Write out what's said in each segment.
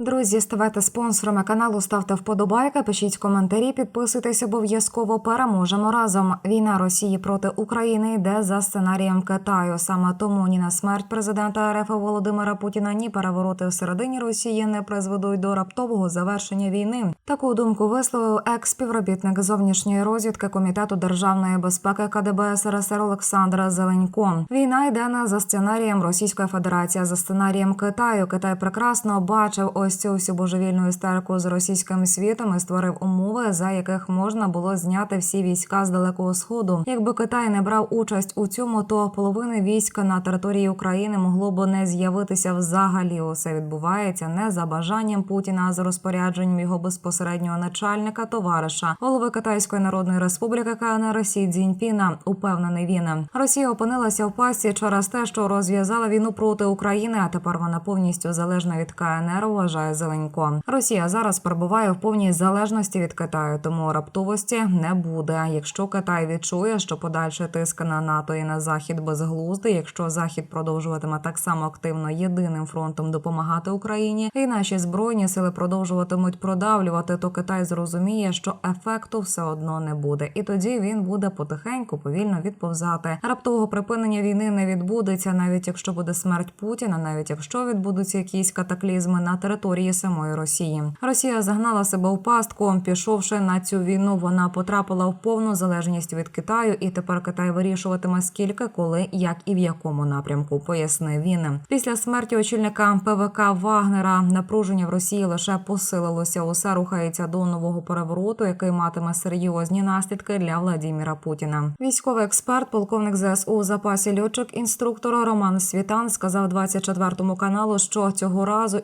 Друзі, ставайте спонсорами каналу, ставте вподобайки, пишіть коментарі, підписуйтесь обов'язково. Переможемо разом. Війна Росії проти України йде за сценарієм Китаю. Саме тому ні на смерть президента РФ Володимира Путіна, ні перевороти всередині Росії не призведуть до раптового завершення війни. Таку думку висловив екс-співробітник зовнішньої розвідки комітету державної безпеки КДБ СРСР Олександр Зеленько. Війна йде не за сценарієм Російської Федерації, а за сценарієм Китаю. Китай прекрасно бачив ось цю всю божевільну істерику з російським світом і створив умови, за яких можна було зняти всі війська з далекого сходу. Якби Китай не брав участь у цьому, то половини військ на території України могло б не з'явитися взагалі. Усе відбувається не за бажанням Путіна, а за розпорядженням його безпосереднього начальника, товариша, голови Китайської Народної Республіки КНР Сі Цзіньпіна. Упевнений він. Росія опинилася в пасті через те, що розв'язала війну проти України, а тепер вона повністю залежна від КНР. Вважає Зеленько. Росія зараз перебуває в повній залежності від Китаю, тому раптовості не буде. Якщо Китай відчує, що подальший тиск на НАТО і на захід безглуздий, якщо захід продовжуватиме так само активно єдиним фронтом допомагати Україні, і наші збройні сили продовжуватимуть продавлювати, то Китай зрозуміє, що ефекту все одно не буде, і тоді він буде потихеньку повільно відповзати. Раптового припинення війни не відбудеться, навіть якщо буде смерть Путіна, навіть якщо відбудуться якісь катаклізми на території самої Росії. Росія загнала себе у пастку. Пішовши на цю війну, вона потрапила в повну залежність від Китаю, і тепер Китай вирішуватиме скільки, коли, як і в якому напрямку. Пояснив він. Після смерті очільника ПВК Вагнера напруження в Росії лише посилилося. Усе рухається до нового перевороту, який матиме серйозні наслідки для Владіміра Путіна. Військовий експерт, полковник ЗСУ у запасі льотчик інструктора Роман Світан сказав 24 каналу, що цього разу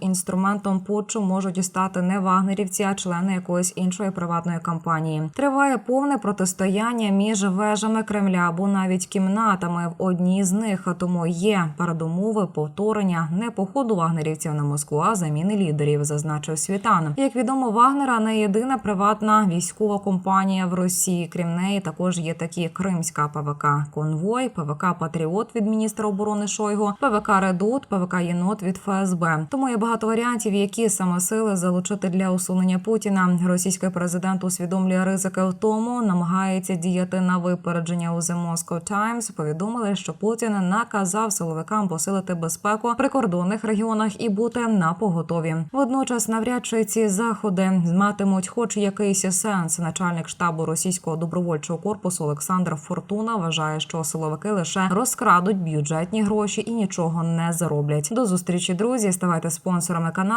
інструментом путчу можуть стати не вагнерівці, а члени якоїсь іншої приватної компанії. Триває повне протистояння між вежами Кремля або навіть кімнатами в одній з них. Тому є передумови повторення не походу вагнерівців на Москву, а заміни лідерів, зазначив Світан. Як відомо, Вагнера не єдина приватна військова компанія в Росії. Крім неї, також є такі Кримська ПВК Конвой, ПВК Патріот від міністра оборони Шойгу, ПВК Редут, ПВК Єнот від ФСБ. Тому є багато варіантів, які саме сили залучити для усунення Путіна. Російський президент усвідомлює ризики в тому, намагається діяти на випередження у The Moscow Times. Повідомили, що Путін наказав силовикам посилити безпеку в прикордонних регіонах і бути на поготові. Водночас, навряд чи ці заходи матимуть, хоч якийсь сенс. Начальник штабу російського добровольчого корпусу Олександр Фортуна вважає, що силовики лише розкрадуть бюджетні гроші і нічого не зароблять. До зустрічі, друзі. Ставайте спонсорами